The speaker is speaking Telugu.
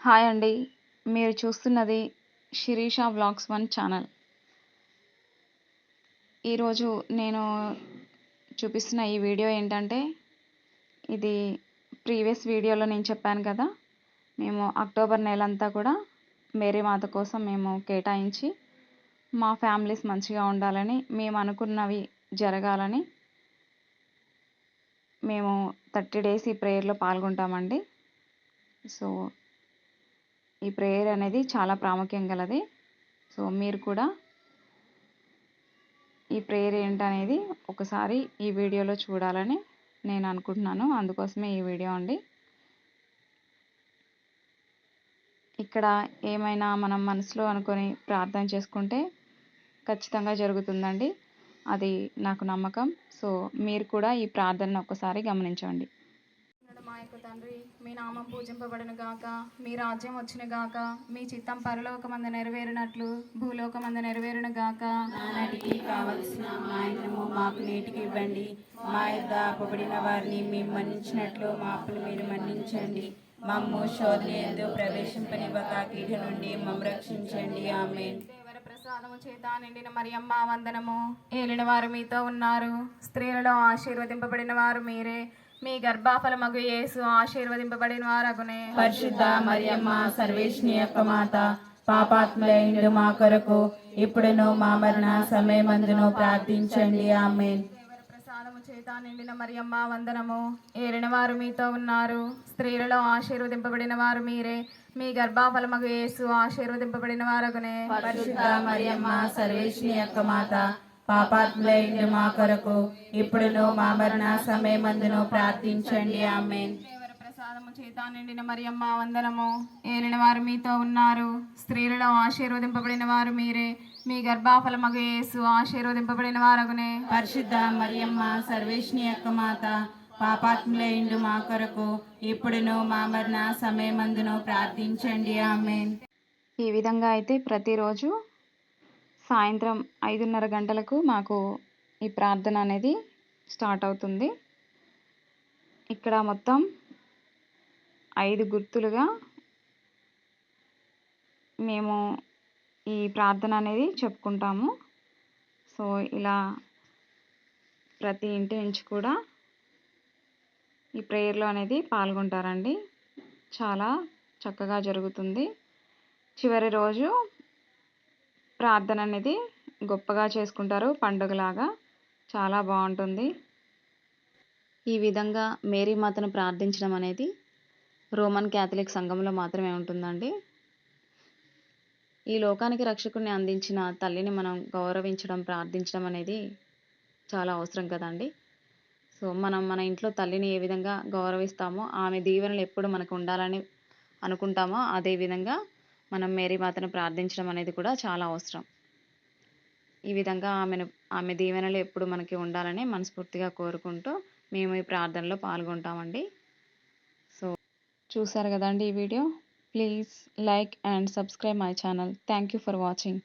హాయ్ అండి. మీరు చూస్తున్నది శిరీష వ్లాగ్స్ వన్ ఛానల్. ఈరోజు నేను చూపిస్తున్న ఈ వీడియో ఏంటంటే ఇది ప్రీవియస్ వీడియోలో నేను చెప్పాను కదా మేము అక్టోబర్ నెలంతా కూడా మేరీ మాత కోసం మేము కేటాయించి మా ఫ్యామిలీస్ మంచిగా ఉండాలని మేము అనుకున్నవి జరగాలని మేము థర్టీ డేస్ ఈ ప్రేయర్లో పాల్గొంటామండి. సో ఈ ప్రేయర్ అనేది చాలా ప్రాముఖ్యం గలది. సో మీరు కూడా ఈ ప్రేయర్ ఏంటనేది ఒకసారి ఈ వీడియోలో చూడాలని నేను అనుకుంటున్నాను. అందుకోసమే ఈ వీడియో అండి. ఇక్కడ ఏమైనా మనం మనసులో అనుకొని ప్రార్థన చేసుకుంటే ఖచ్చితంగా జరుగుతుందండి. అది నాకు నమ్మకం. సో మీరు కూడా ఈ ప్రార్థనను ఒక్కసారి గమనించండి. మా యొక్క తండ్రి మీ నామం పూజింపబడును గాక మీ రాజ్యం వచ్చును గాక మీ చిత్తం పరలోకమందు నెరవేరినట్లు భూలోకమందు నెరవేరును గాక. నాటికి కావలసిన మాయనము మాకు నేటికి ఇవ్వండి. మా యొక్క అప్పబడిన వారిని మేము మన్నించినట్లు మా అప్పులు మీరు మన్నించండి. మమ్ము శోధన ఎందు ప్రవేశింపనివ్వక కీడు నుండి మమ్మ రక్షించండి. ఆమె దేవర ప్రసాదము చేత నిండిన మరియమ్మ వందనము. ఏలిన వారు మీతో ఉన్నారు. స్త్రీలలో ఆశీర్వదింపబడిన వారు మీరే. మీ గర్భాఫలమగు యేసు ఆశీర్వదింపబడిన వారగునే పరిశుద్ధ మరియమ్మ సర్వేష్ని యొక్క మాత పాపాత్ములైన మా కొరకు ఇప్పుడును మా మరణ సమయమందును ప్రార్థించండి. ఆమె ప్రసాదము చేత నిండిన మరియమ్మ వందనము. ఏలిన వారు మీతో ఉన్నారు. స్త్రీలలో ఆశీర్వదింపబడిన వారు మీరే. మీ గర్భాఫలమగు యేసు ఆశీర్వదింపబడిన వారగునే. పరిశుద్ధ మరియమ్మ సర్వేష్ని యొక్క మాత పాపాత్ములైన మా కొరకు ఇప్పుడును మా మరణ సమయమందును ప్రార్థించండి. ఆమె దేవర ప్రసాదము చేత నిండిన మరియమ్మ వందనము. ఏలిన వారు మీతో ఉన్నారు. స్త్రీలలో ఆశీర్వదింపబడిన వారు మీరే. మీ గర్భాఫలమగు యేసు ఆశీర్వదింపబడిన వారగునే. పరిశుద్ధ మరియమ్మ సర్వేష్ని యొక్క మాత పాపాత్ములైండు మా కొరకు ఇప్పుడును మా మరణ సమయమందును ప్రార్థించండి. ఆమె ఈ విధంగా అయితే ప్రతిరోజు సాయంత్రం ఐదున్నర గంటలకు మాకు ఈ ప్రార్థన అనేది స్టార్ట్ అవుతుంది. ఇక్కడ మొత్తం ఐదు గుర్తులుగా మేము ఈ ప్రార్థన అనేది చెప్పుకుంటాము. సో ఇలా ప్రతి ఇంటి నుంచి కూడా ఈ ప్రేయర్లో అనేది పాల్గొంటారండి. చాలా చక్కగా జరుగుతుంది. చివరి రోజు ప్రార్థన అనేది గొప్పగా చేసుకుంటారు. పండుగలాగా చాలా బాగుంటుంది. ఈ విధంగా మేరీ మాతను ప్రార్థించడం అనేది రోమన్ క్యాథలిక్ సంఘంలో మాత్రమే ఉంటుందండి. ఈ లోకానికి రక్షకుని అందించిన తల్లిని మనం గౌరవించడం ప్రార్థించడం అనేది చాలా అవసరం కదండి. సో మనం మన ఇంట్లో తల్లిని ఏ విధంగా గౌరవిస్తామో ఆమె దీవెనలు ఎప్పుడు మనకు ఉండాలని అనుకుంటామో అదే విధంగా మనం మేరీ మాతను ప్రార్థించడం అనేది కూడా చాలా అవసరం. ఈ విధంగా ఆమెను ఆమె దీవెనలు ఎప్పుడు మనకి ఉండాలని మనస్ఫూర్తిగా కోరుకుంటూ మేము ఈ ప్రార్థనలో పాల్గొంటామండి. సో చూసారు కదండి ఈ video? Please like and subscribe my channel. Thank you for watching.